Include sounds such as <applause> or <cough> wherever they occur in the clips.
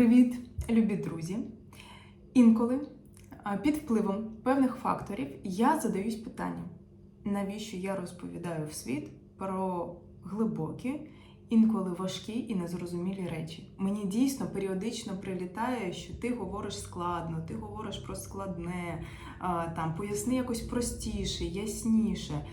Привіт, любі друзі! Інколи під впливом певних факторів я задаюсь питанням, навіщо я розповідаю в світ про глибокі, інколи важкі і незрозумілі речі. Мені дійсно періодично прилітає, що ти говориш складно, ти говориш про складне, там поясни якось простіше, ясніше.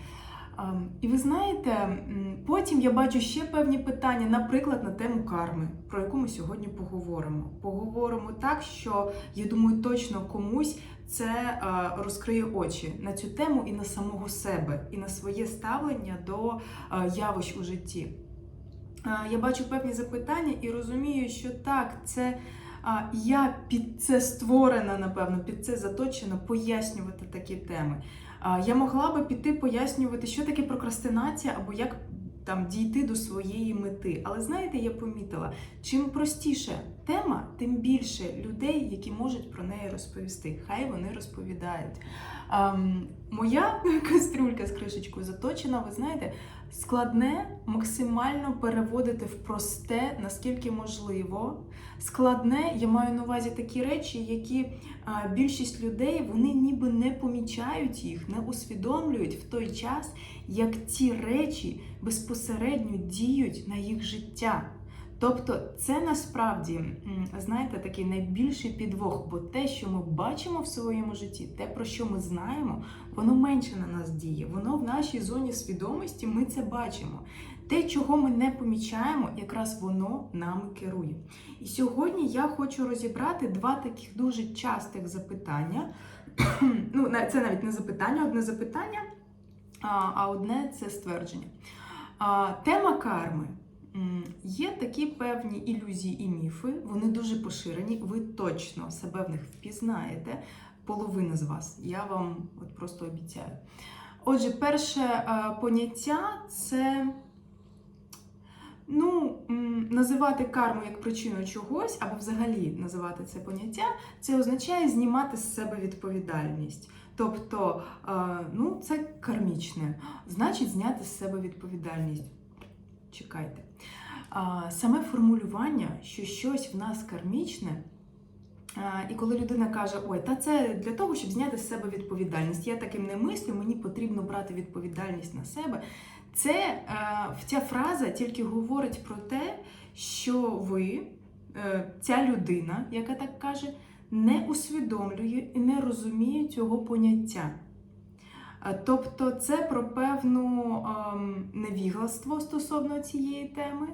І ви знаєте, потім я бачу ще певні питання, наприклад, на тему карми, про яку ми сьогодні поговоримо. Поговоримо так, що я думаю, точно комусь це е, розкриє очі на цю тему і на самого себе, і на своє ставлення до е, явищ у житті. Е, Я бачу певні запитання і розумію, що так, це я під це створена, напевно, під це заточена пояснювати такі теми. Я могла би піти пояснювати, що таке прокрастинація або як там дійти до своєї мети. Але знаєте, я помітила, чим простіше тема, тим більше людей, які можуть про неї розповісти. Хай вони розповідають. Моя <laughs> кастрюлька з кришечкою заточена, ви знаєте, складне максимально переводити в просте, наскільки можливо. Складне, я маю на увазі такі речі, які а, більшість людей вони ніби не помічають їх, не усвідомлюють в той час, як ці речі безпосередньо діють на їх життя. Тобто це насправді, знаєте, такий найбільший підвох, бо те, що ми бачимо в своєму житті, те, про що ми знаємо, воно менше на нас діє. Воно в нашій зоні свідомості, ми це бачимо. Те, чого ми не помічаємо, якраз воно нами керує. І сьогодні я хочу розібрати два таких дуже частих запитання. <clears throat> ну, це навіть не запитання, одне запитання, а, одне це ствердження. Тема карми. Є такі певні ілюзії і міфи, вони дуже поширені. Ви точно себе в них впізнаєте. Половина з вас. Я вам от просто обіцяю. Отже, перше е, поняття це ну, називати карму як причину чогось, або взагалі називати це поняття, це означає знімати з себе відповідальність. Тобто, е, ну, це кармічне, значить, зняти з себе відповідальність. Чекайте. Саме формулювання, що щось в нас кармічне, і коли людина каже, ой, та це для того, щоб зняти з себе відповідальність. Я таким не мислю, мені потрібно брати відповідальність на себе. Це е, ця фраза тільки говорить про те, що ви, е, ця людина, яка так каже, не усвідомлює і не розуміє цього поняття. Е, Тобто це про певну ем, невігластво стосовно цієї теми.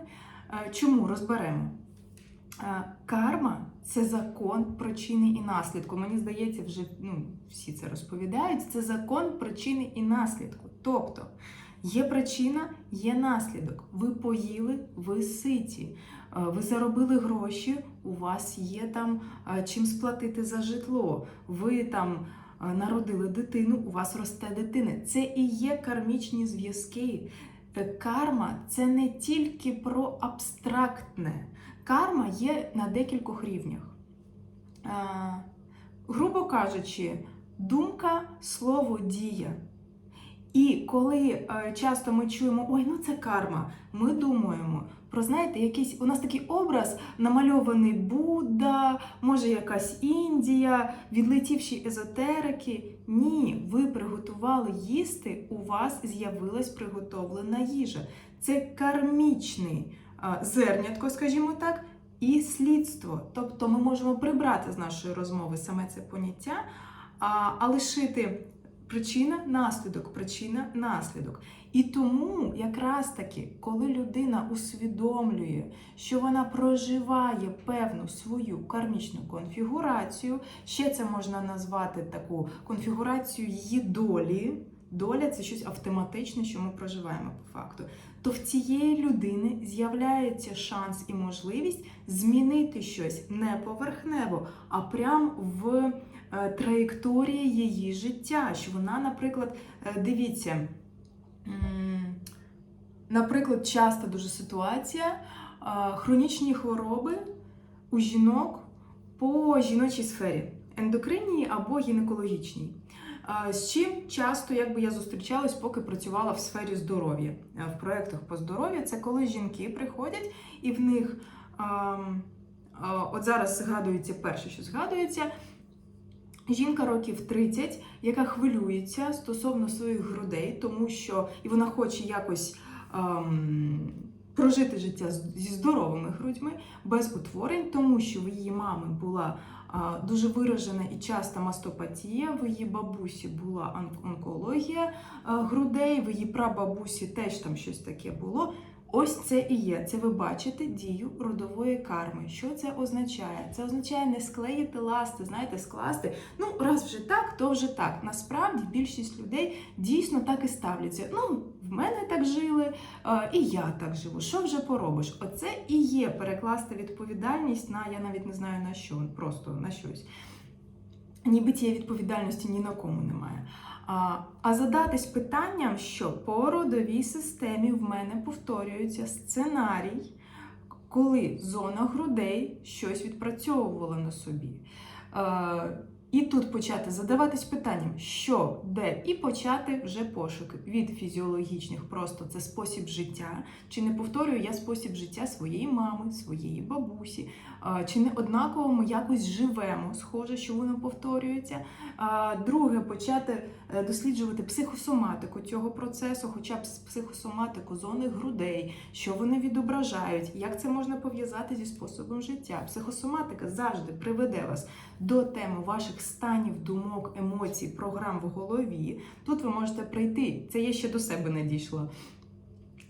Е, Чому розберемо? Е, Карма це закон причини і наслідку. Мені здається, вже ну, всі це розповідають. Це закон причини і наслідку. Тобто є причина, є наслідок. Ви поїли, ви ситі, ви заробили гроші, у вас є там чим сплатити за житло. Ви там народили дитину, у вас росте дитина. Це і є кармічні зв'язки. Е, Карма це не тільки про абстрактне. Карма є на декількох рівнях. Е, Грубо кажучи, думка, слово, дія. І коли е, часто ми чуємо, ой, ну це карма, ми думаємо про, знаєте, якийсь у нас такий образ намальований Будда, може якась Індія, відлетівші езотерики. Ні, ви приготували їсти, у вас з'явилась приготовлена їжа. Це кармічний е, зернятко, скажімо так, і слідство. Тобто ми можемо прибрати з нашої розмови саме це поняття, а, а лишити причина, наслідок, причина, наслідок. І тому, якраз таки, коли людина усвідомлює, що вона проживає певну свою кармічну конфігурацію, ще це можна назвати таку конфігурацію її долі. Доля це щось автоматичне, що ми проживаємо по факту. То в цієї людини з'являється шанс і можливість змінити щось не поверхнево, а прям в траєкторії її життя. Що вона, наприклад, е, дивіться, наприклад, часто дуже ситуація, е, хронічні хвороби у жінок по жіночій сфері, ендокринній або гінекологічній. З чим часто якби я зустрічалась, поки працювала в сфері здоров'я е, в проєктах по здоров'ю, це коли жінки приходять і в них от зараз згадується перше, що згадується. Жінка років 30, яка хвилюється стосовно своїх грудей, тому що і вона хоче якось ем, прожити життя зі здоровими грудьми, без утворень, тому що в її мами була а, дуже виражена і часта мастопатія, в її бабусі була он- онкологія а, грудей, в її прабабусі теж там щось таке було. Ось це і є. Це ви бачите дію родової карми. Що це означає? Це означає не склеїти ласти, знаєте, скласти. Ну, раз вже так, то вже так. Насправді більшість людей дійсно так і ставляться. Ну, в мене так жили, е, і я так живу. Що вже поробиш? Оце і є перекласти відповідальність на я навіть не знаю на що, просто на щось. Ніби цієї відповідальності ні на кому немає. А, задатись питанням, що по родовій системі в мене повторюється сценарій, коли зона грудей щось відпрацьовувала на собі. І тут почати задаватись питанням, що, де, і почати вже пошуки від фізіологічних, просто це спосіб життя. Чи не повторюю я спосіб життя своєї мами, своєї бабусі, чи не однаково ми якось живемо, схоже, що воно повторюється. Друге, почати е, досліджувати психосоматику цього процесу, хоча б психосоматику зони грудей, що вони відображають, як це можна пов'язати зі способом життя. Психосоматика завжди приведе вас до теми ваших станів, думок, емоцій, програм в голові. Тут ви можете прийти. Це я ще до себе не дійшла.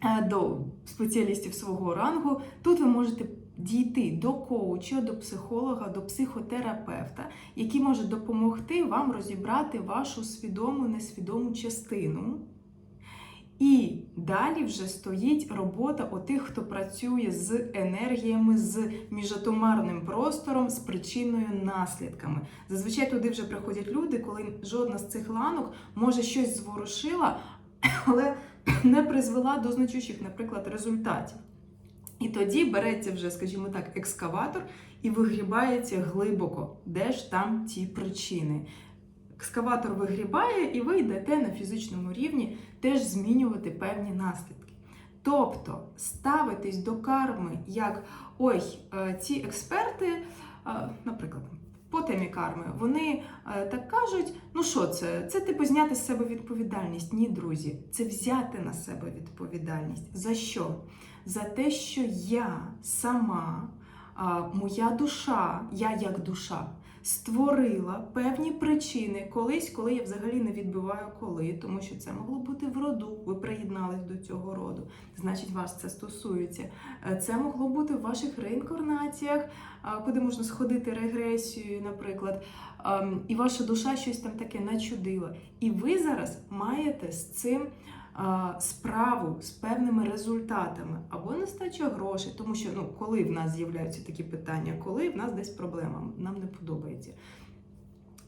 е, До спеціалістів свого рангу. Тут ви можете дійти до коуча, до психолога, до психотерапевта, який може допомогти вам розібрати вашу свідому, несвідому частину. І далі вже стоїть робота у тих, хто працює з енергіями, з міжатомарним простором, з причиною наслідками. Зазвичай туди вже приходять люди, коли жодна з цих ланок може щось зворушила, але не призвела до значущих, наприклад, результатів. І тоді береться вже, скажімо так, екскаватор і вигрібається глибоко, де ж там ті причини. Екскаватор вигрібає, і ви йдете на фізичному рівні теж змінювати певні наслідки. Тобто ставитись до карми як ой, е, ці експерти, е, наприклад, по темі карми, вони е, так кажуть: ну що це? Це типу зняти з себе відповідальність. Ні, друзі, це взяти на себе відповідальність. За що? За те, що я сама, моя душа, я як душа створила певні причини колись, коли я взагалі не відбиваю коли, тому що це могло бути в роду. Ви приєднались до цього роду, значить, вас це стосується. Е, Це могло бути в ваших реінкарнаціях, куди можна сходити регресією, наприклад. Ем, І ваша душа щось там таке начудила. І ви зараз маєте з цим справу з певними результатами або нестача грошей, тому що ну, коли в нас з'являються такі питання, коли в нас десь проблема, нам не подобається,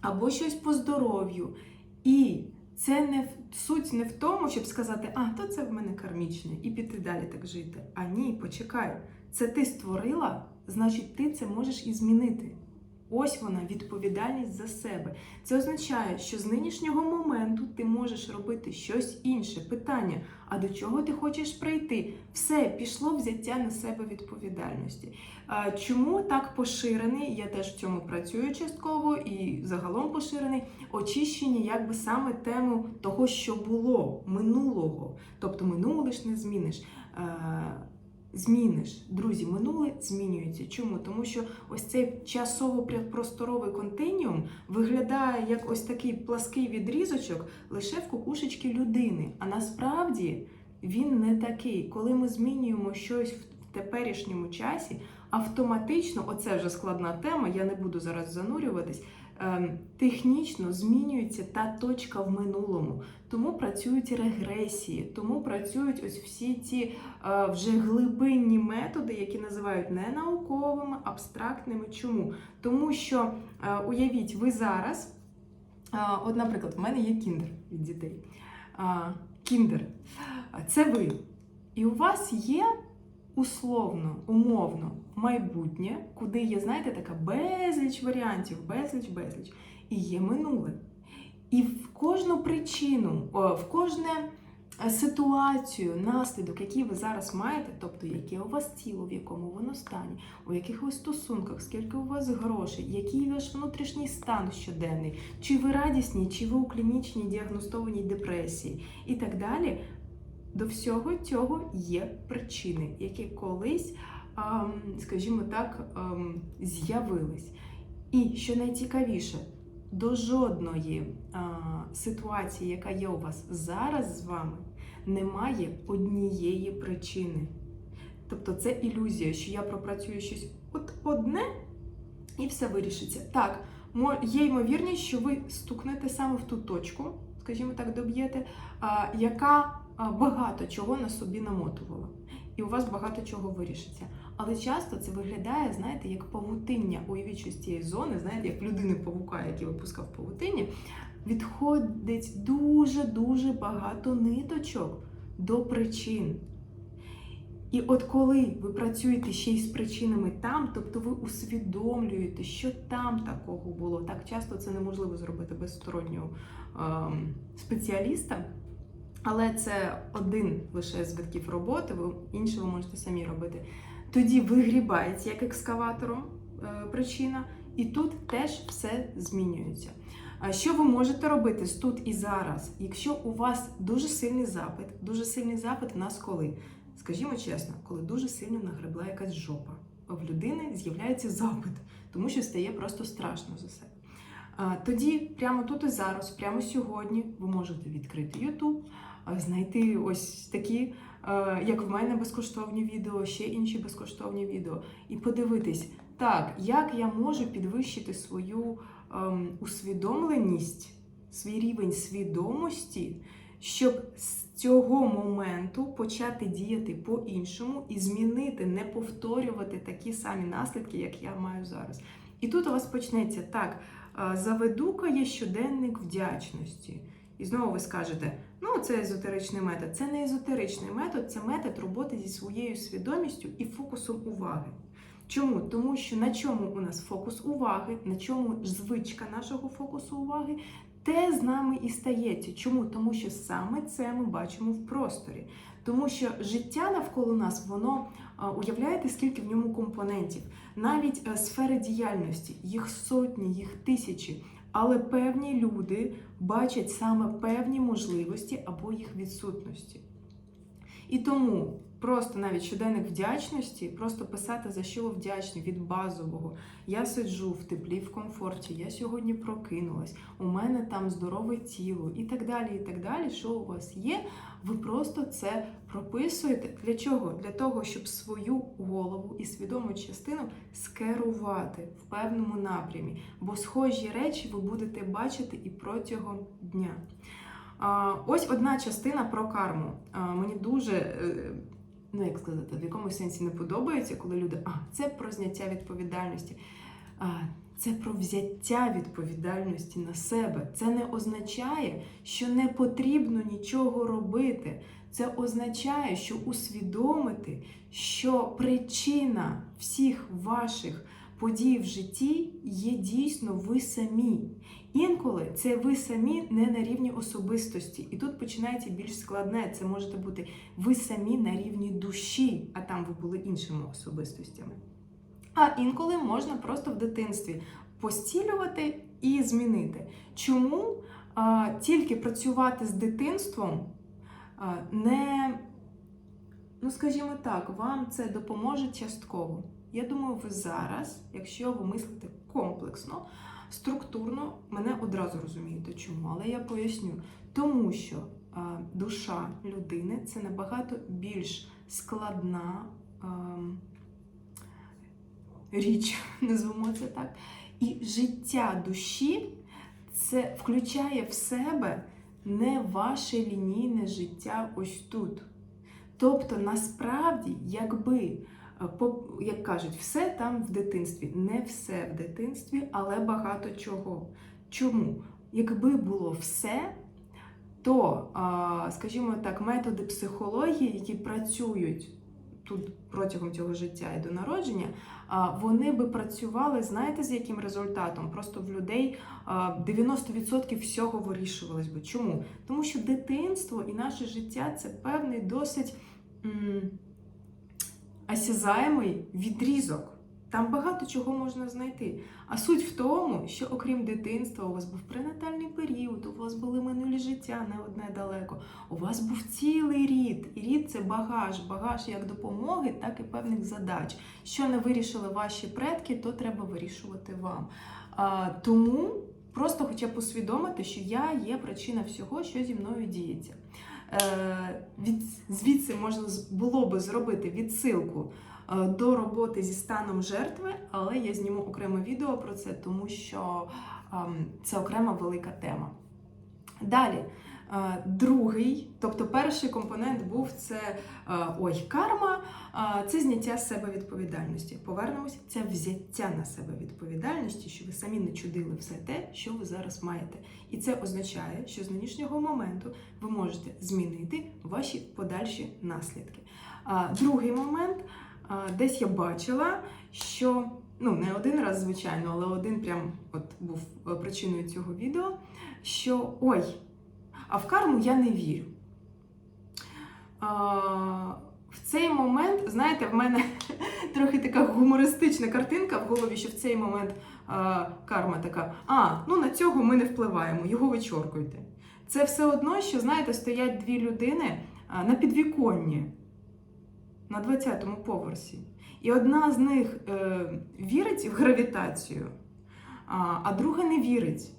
або щось по здоров'ю. І це не суть не в тому, щоб сказати, а то це в мене кармічне, і піти далі так жити. А ні, почекай, це ти створила, значить, ти це можеш і змінити. Ось вона відповідальність за себе. Це означає, що з нинішнього моменту ти можеш робити щось інше. Питання: а до чого ти хочеш прийти? Все пішло взяття на себе відповідальності. Чому так поширений? Я теж в цьому працюю частково і загалом поширений очищення, якби саме тему того, що було минулого. Тобто минуле ж не зміниш. Зміниш, друзі, минуле змінюється. Чому? Тому що ось цей часово-просторовий континіум виглядає як ось такий плаский відрізочок лише в кукушечки людини. А насправді він не такий. Коли ми змінюємо щось в теперішньому часі, автоматично, оце вже складна тема, я не буду зараз занурюватись. Ем, Технічно змінюється та точка в минулому, тому працюють регресії, тому працюють ось всі ці е, вже глибинні методи, які називають не науковими, абстрактними. Чому? Тому що е, уявіть, ви зараз, е, от, наприклад, в мене є кіндер від дітей. Кіндер це ви. І у вас є условно, умовно майбутнє, куди є, знаєте, така безліч варіантів, безліч, безліч. І є минуле. І в кожну причину, в кожне е, ситуацію, наслідок, який ви зараз маєте, тобто яке у вас тіло, в якому воно стані, у яких ви стосунках, скільки у вас грошей, який ваш внутрішній стан щоденний, чи ви радісні, чи ви у клінічній діагностованій депресії і так далі. До всього цього є причини, які колись, скажімо так, з'явились. І що найцікавіше, до жодної ситуації, яка є у вас зараз з вами, немає однієї причини. Тобто це ілюзія, що я пропрацюю щось от одне і все вирішиться. Так, є ймовірність, що ви стукнете саме в ту точку, скажімо так, доб'єте, яка багато чого на собі намотувала. І у вас багато чого вирішиться. Але часто це виглядає, знаєте, як павутиння. Уявіть, що з цієї зони, знаєте, як людини павука, який випускав павутиння, відходить дуже-дуже багато ниточок до причин. І от коли ви працюєте ще й з причинами там, тобто ви усвідомлюєте, що там такого було. Так часто це неможливо зробити без стороннього ем, спеціаліста. Але це один лише з видків роботи, ви інші ви можете самі робити. Тоді вигрібається як екскаватором е, причина, і тут теж все змінюється. Що ви можете робити тут і зараз, якщо у вас дуже сильний запит, дуже сильний запит в нас коли? Скажімо чесно, коли дуже сильно нагребла якась жопа, в людини з'являється запит, тому що стає просто страшно за себе. Тоді, прямо тут і зараз, прямо сьогодні, ви можете відкрити YouTube, знайти ось такі, як в мене, безкоштовні відео, ще інші безкоштовні відео, і подивитись, так, як я можу підвищити свою ем, усвідомленість, свій рівень свідомості, щоб з цього моменту почати діяти по-іншому і змінити, не повторювати такі самі наслідки, як я маю зараз. І тут у вас почнеться так: е, заведу-ка я щоденник вдячності. І знову ви скажете, ну це езотеричний метод. Це не езотеричний метод, це метод роботи зі своєю свідомістю і фокусом уваги. Чому? Тому що на чому у нас фокус уваги, на чому звичка нашого фокусу уваги, те з нами і стається. Чому? Тому що саме це ми бачимо в просторі. Тому що життя навколо нас, воно уявляєте, скільки в ньому компонентів, навіть е, сфери діяльності, їх сотні, їх тисячі. Але певні люди бачать саме певні можливості або їх відсутності. І тому просто навіть щоденник вдячності, просто писати за що ви вдячні від базового. Я сиджу в теплі, в комфорті, я сьогодні прокинулась, у мене там здорове тіло і так далі. І так далі. Що у вас є? Ви просто це прописуєте. Для чого? Для того, щоб свою голову і свідому частину скерувати в певному напрямі. Бо схожі речі ви будете бачити і протягом дня. Ось одна частина про карму. Мені дуже, е, ну як сказати, в якомусь сенсі не подобається, коли люди, а це про зняття відповідальності. А, Це про взяття відповідальності на себе. Це не означає, що не потрібно нічого робити. Це означає, що усвідомити, що причина всіх ваших подій в житті є дійсно ви самі. Інколи це ви самі не на рівні особистості. І тут починається більш складне. Це можете бути ви самі на рівні душі, а там ви були іншими особистостями. А інколи можна просто в дитинстві постілювати і змінити. Чому а, тільки працювати з дитинством а, не, ну скажімо так, вам це допоможе частково. Я думаю, ви зараз, якщо ви мислите комплексно, структурно, мене одразу розумієте, чому, але я поясню. Тому що а, душа людини це набагато більш складна. А, річ, <laughs> назвемо це так. І життя душі це включає в себе не ваше лінійне життя ось тут. Тобто, насправді, якби, е, як кажуть, все там в дитинстві. Не все в дитинстві, але багато чого. Чому? Якби було все, то, скажімо так, методи психології, які працюють тут протягом цього життя і до народження, вони би працювали, знаєте, з яким результатом? Просто в людей 90% всього вирішувалось би. Чому? Тому що дитинство і наше життя це певний досить осязаємий відрізок. Там багато чого можна знайти. А суть в тому, що окрім дитинства, у вас був пренатальний період, у вас були минулі життя, не одне далеко. У вас був цілий рід. І рід це багаж, багаж як допомоги, так і певних задач. Що не вирішили ваші предки, то треба вирішувати вам. А, тому просто хоча б усвідомити, що я є причина всього, що зі мною діється. Е, від, звідси можна було би зробити відсилку е, до роботи зі станом жертви, але я зніму окреме відео про це, тому що ем, це окрема велика тема. Далі, другий, тобто перший компонент був це ой, карма, це зняття з себе відповідальності. Повернемось, це взяття на себе відповідальності, що ви самі не чудили все те, що ви зараз маєте. І це означає, що з нинішнього моменту ви можете змінити ваші подальші наслідки. Другий момент, десь я бачила, що ну не один раз, звичайно, але один прям от був е, причиною цього відео, що ой, а в карму я не вірю. В цей момент, знаєте, в мене <laughs> трохи така гумористична картинка в голові, що в цей момент карма така: а, ну на цього ми не впливаємо, його вичоркуйте. Це все одно, що, знаєте, стоять дві людини на підвіконні на 20-му поверсі. І одна з них е, вірить в гравітацію, а друга не вірить.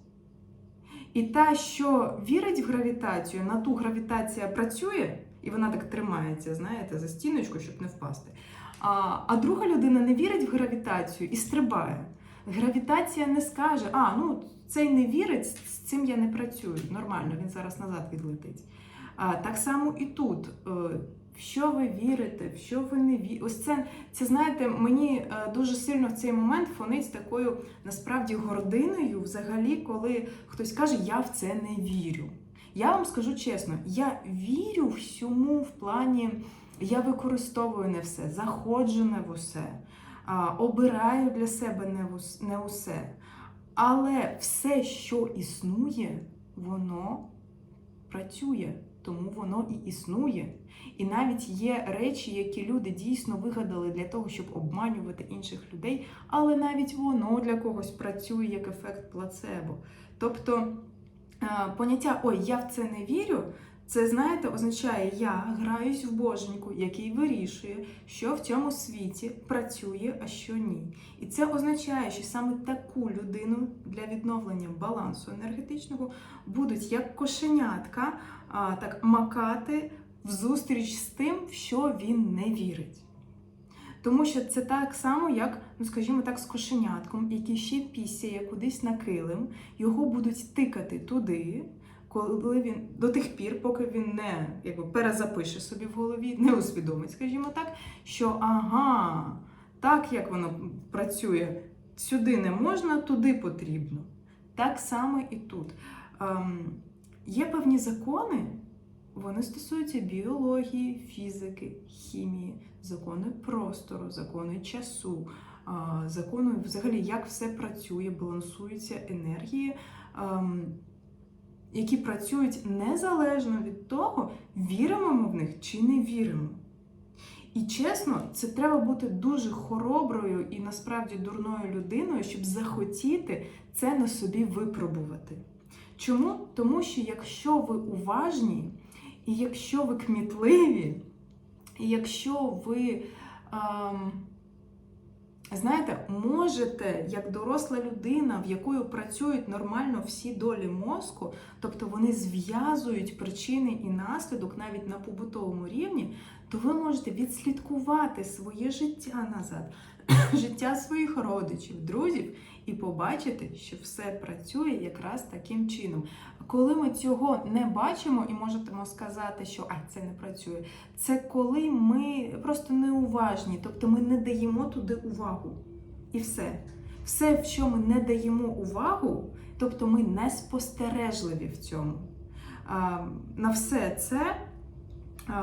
І та, що вірить в гравітацію, на ту гравітація працює, і вона так тримається, знаєте, за стіночку, щоб не впасти. А, а друга людина не вірить в гравітацію і стрибає. Гравітація не скаже: а, ну цей не вірить, з цим я не працюю. Нормально, він зараз назад відлетить. А, так само і тут. В що ви вірите, в що ви не вірите. Ось це, це знаєте, мені е, дуже сильно в цей момент фонить такою насправді гординою, взагалі, коли хтось каже, я в це не вірю. Я вам скажу чесно, я вірю всьому в плані, я використовую не все, заходжу не в усе, обираю для себе не усе. Але все, що існує, воно працює, тому воно і існує. І навіть є речі, які люди дійсно вигадали для того, щоб обманювати інших людей, але навіть воно для когось працює як ефект плацебо. Тобто е, поняття Ой, я в це не вірю. Це, знаєте, означає, я граюсь в боженьку, який вирішує, що в цьому світі працює, а що ні. І це означає, що саме таку людину для відновлення балансу енергетичного будуть як кошенятка а, так макати в зустріч з тим, в що він не вірить. Тому що це так само, як, ну скажімо так, з кошенятком, який ще пісяє кудись на килим, його будуть тикати туди, коли він до тих пір, поки він не якби, перезапише собі в голові, не усвідомить, скажімо так, що ага, так як воно працює, сюди не можна, туди потрібно. Так само і тут. Ем, є певні закони, вони стосуються біології, фізики, хімії, закони простору, закони часу, закони взагалі, як все працює, балансуються енергії, ем, які працюють незалежно від того, віримо ми в них чи не віримо. І чесно, це треба бути дуже хороброю і насправді дурною людиною, щоб захотіти це на собі випробувати. Чому? Тому що якщо ви уважні, і якщо ви кмітливі, і якщо ви, ем, знаєте, можете, як доросла людина, в якою працюють нормально всі долі мозку, тобто вони зв'язують причини і наслідок навіть на побутовому рівні, то ви можете відслідкувати своє життя назад, <coughs> життя своїх родичів, друзів, і побачити, що все працює якраз таким чином. Коли ми цього не бачимо і можемо сказати, що а це не працює, це коли ми просто неуважні, тобто ми не даємо туди увагу. І все. Все, в що ми не даємо увагу, тобто ми не спостережливі в цьому. А, на все це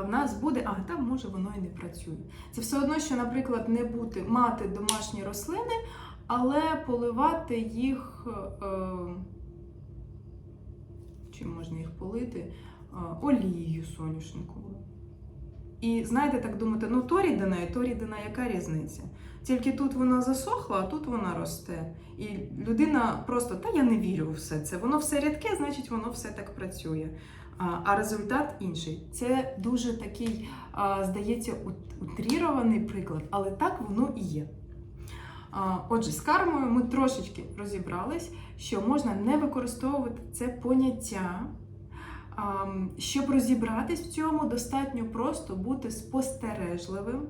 в нас буде, а там може воно і не працює. Це все одно, що, наприклад, не бути мати домашні рослини, але поливати їх. Е, чим можна їх полити? Олією соняшниковою. І знаєте, так думати, ну то рідина і то рідина, яка різниця? Тільки тут вона засохла, а тут вона росте. І людина просто, та я не вірю у все це. Воно все рідке, значить воно все так працює. А, результат інший. Це дуже такий, здається, утрірований приклад, але так воно і є. Отже, з кармою ми трошечки розібрались, що можна не використовувати це поняття. Щоб розібратись в цьому, достатньо просто бути спостережливим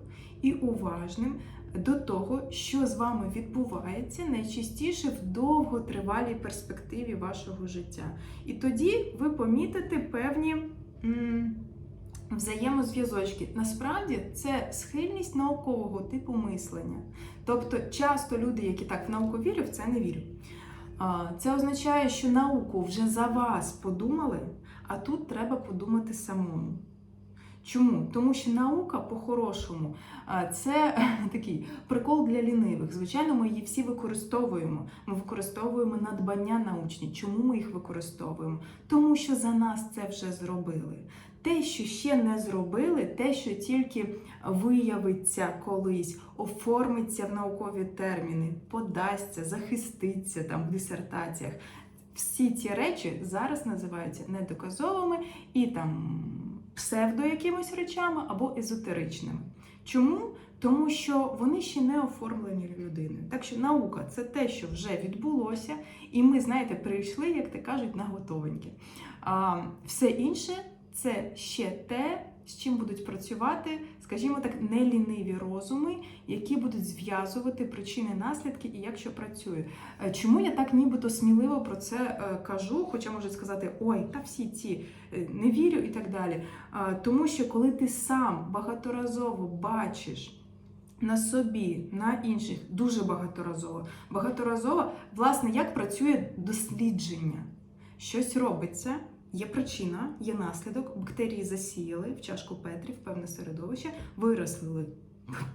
і уважним до того, що з вами відбувається найчастіше в довготривалій перспективі вашого життя. І тоді ви помітите певні взаємозв'язочки. Насправді це схильність наукового типу мислення. Тобто, часто люди, які так в науку вірять, в це не вірять. Це означає, що науку вже за вас подумали, а тут треба подумати самому. Чому? Тому що наука по-хорошому це <laughs> такий прикол для лінивих. Звичайно, ми її всі використовуємо. Ми використовуємо надбання научні. Чому ми їх використовуємо? Тому що за нас це вже зробили. Те, що ще не зробили, те, що тільки виявиться колись, оформиться в наукові терміни, подасться, захиститься там в дисертаціях. Всі ці речі зараз називаються недоказовими і там псевдо якимись речами або езотеричними. Чому? Тому що вони ще не оформлені людиною. Так що наука це те, що вже відбулося, і ми, знаєте, прийшли, як ти кажуть, на готовеньке. А все інше це ще те, з чим будуть працювати, скажімо так, неліниві розуми, які будуть зв'язувати причини, наслідки і як що працює. Е, Чому я так нібито сміливо про це е, кажу? Хоча можуть сказати, ой, та всі ці е, не вірю і так далі. Тому що коли ти сам багаторазово бачиш. На собі, на інших дуже багаторазово. Багаторазово, власне, як працює дослідження. Щось робиться, є причина, є наслідок, бактерії засіяли в чашку Петрі, в певне середовище, виросли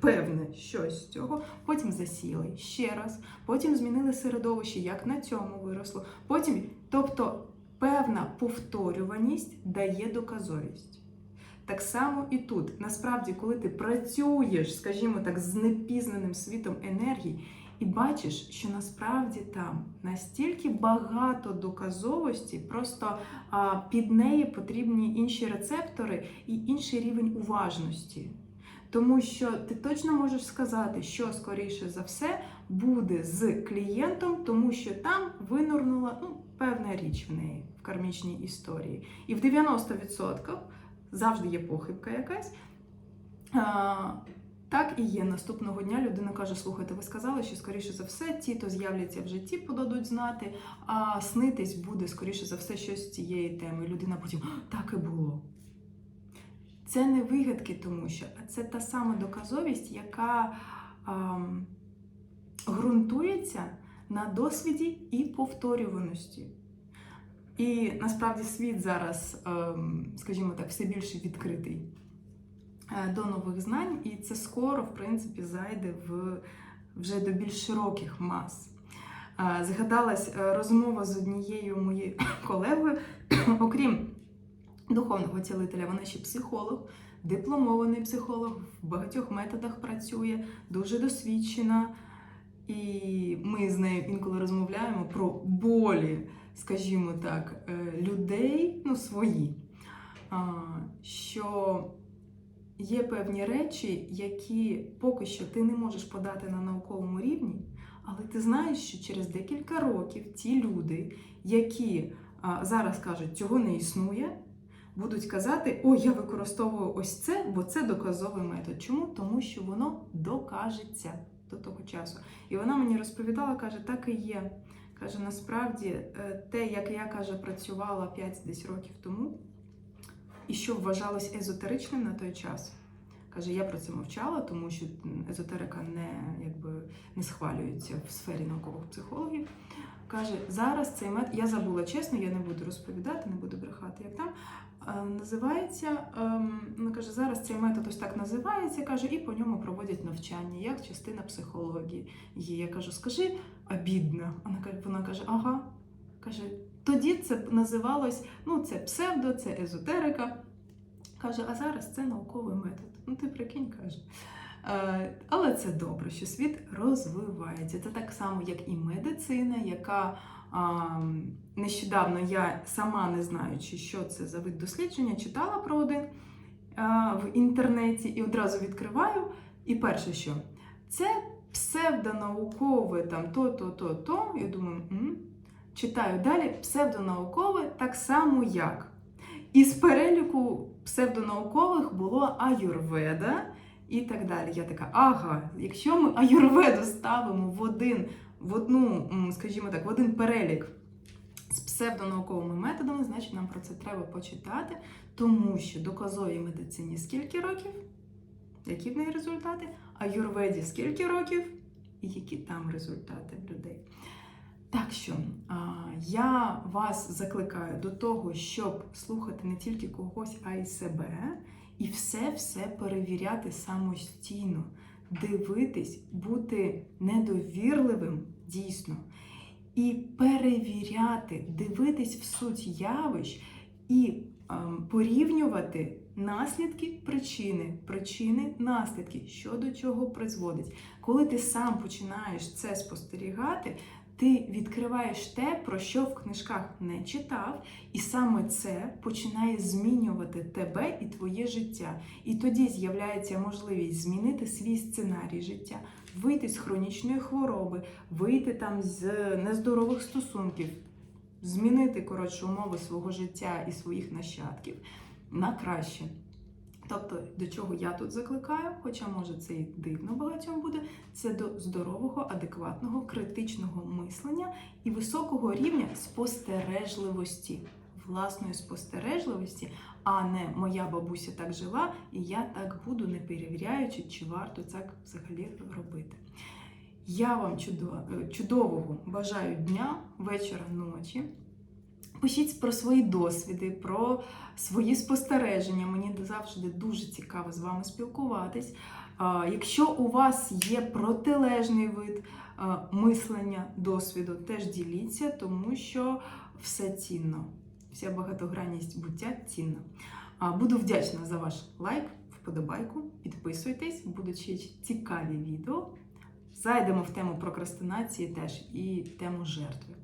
певне щось з цього, потім засіяли ще раз, потім змінили середовище, як на цьому виросло. Потім, тобто, певна повторюваність дає доказовість. Так само і тут. Насправді, коли ти працюєш, скажімо так, з непізнаним світом енергії, і бачиш, що насправді там настільки багато доказовості, просто а, під неї потрібні інші рецептори і інший рівень уважності. Тому що ти точно можеш сказати, що скоріше за все буде з клієнтом, тому що там винурнула ну, певна річ в неї в кармічній історії. І в 90% завжди є похибка якась. Так і є. Наступного дня людина каже: слухайте, ви сказали, що скоріше за все, ті, то з'являться в житті, подадуть знати, а снитись буде скоріше за все щось з цієї теми. Людина потім так і було. Це не вигадки, тому що це та сама доказовість, яка ам, ґрунтується на досвіді і повторюваності. І насправді світ зараз, ем, скажімо так, все більше відкритий до нових знань, і це скоро, в принципі, зайде в вже до більш широких мас. Е, Згадалась е, розмова з однією моєю <coughs> колегою, <coughs> окрім духовного цілителя, вона ще психолог, дипломований психолог, в багатьох методах працює, дуже досвідчена. І ми з нею інколи розмовляємо про болі, скажімо так, е, людей, ну свої. Що є певні речі, які поки що ти не можеш подати на науковому рівні, але ти знаєш, що через декілька років ті люди, які зараз кажуть, цього не існує, будуть казати: О, я використовую ось це, бо це доказовий метод. Чому? Тому що воно докажеться до того часу. І вона мені розповідала, каже, так і є. Каже, насправді, е, те, як я каже, працювала 5 десь років тому, і що вважалось езотеричним на той час, Каже, я про це мовчала, тому що езотерика не, якби, не схвалюється в сфері наукових психологів. Каже, зараз цей метод, я забула чесно, я не буду розповідати, не буду брехати, як там. е, Називається, вона каже, зараз цей метод ось так називається, каже, і по ньому проводять навчання, як частина психології. Є. Я кажу, скажи обідно. Вона каже, ага. Каже, тоді це називалось, ну це псевдо, це езотерика. Каже, а зараз це науковий метод. Ну ти прикинь, каже. Е, Але це добре, що світ розвивається. Це так само, як і медицина, яка нещодавно я сама не знаючи, що це за вид дослідження, читала про один в інтернеті і одразу відкриваю. І перше, що це псевдонаукове там то, то, то. Я думаю, читаю далі псевдонаукове так само як. Із переліку псевдонаукових було аюрведа і так далі. Я така, ага, якщо ми аюрведу ставимо в один, в одну, скажімо так, в один перелік з псевдонауковими методами, значить нам про це треба почитати, тому що доказовій медицині скільки років, які в неї результати, аюрведі скільки років, і які там результати людей. Так що я вас закликаю до того, щоб слухати не тільки когось, а й себе, і все-все перевіряти самостійно, дивитись, бути недовірливим дійсно, і перевіряти, дивитись в суть явищ і порівнювати наслідки, причини, причини, наслідки, що до чого призводить. Коли ти сам починаєш це спостерігати, ти відкриваєш те, про що в книжках не читав, і саме це починає змінювати тебе і твоє життя. І тоді з'являється можливість змінити свій сценарій життя, вийти з хронічної хвороби, вийти там з нездорових стосунків, змінити коротше умови свого життя і своїх нащадків на краще. Тобто, до чого я тут закликаю, хоча може це і дивно багатьом буде, це до здорового, адекватного, критичного мислення і високого рівня спостережливості, власної спостережливості, а не моя бабуся так жила, і я так буду, не перевіряючи, чи варто так взагалі робити. Я вам чудо- чудового бажаю дня, вечора, ночі. Пишіть про свої досвіди, про свої спостереження. Мені завжди дуже цікаво з вами спілкуватись. Якщо у вас є протилежний вид мислення, досвіду, теж діліться, тому що все цінно. Вся багатогранність буття цінна. Буду вдячна за ваш лайк, вподобайку. Підписуйтесь, будуть ще цікаві відео. Зайдемо в тему прокрастинації теж і тему жертви.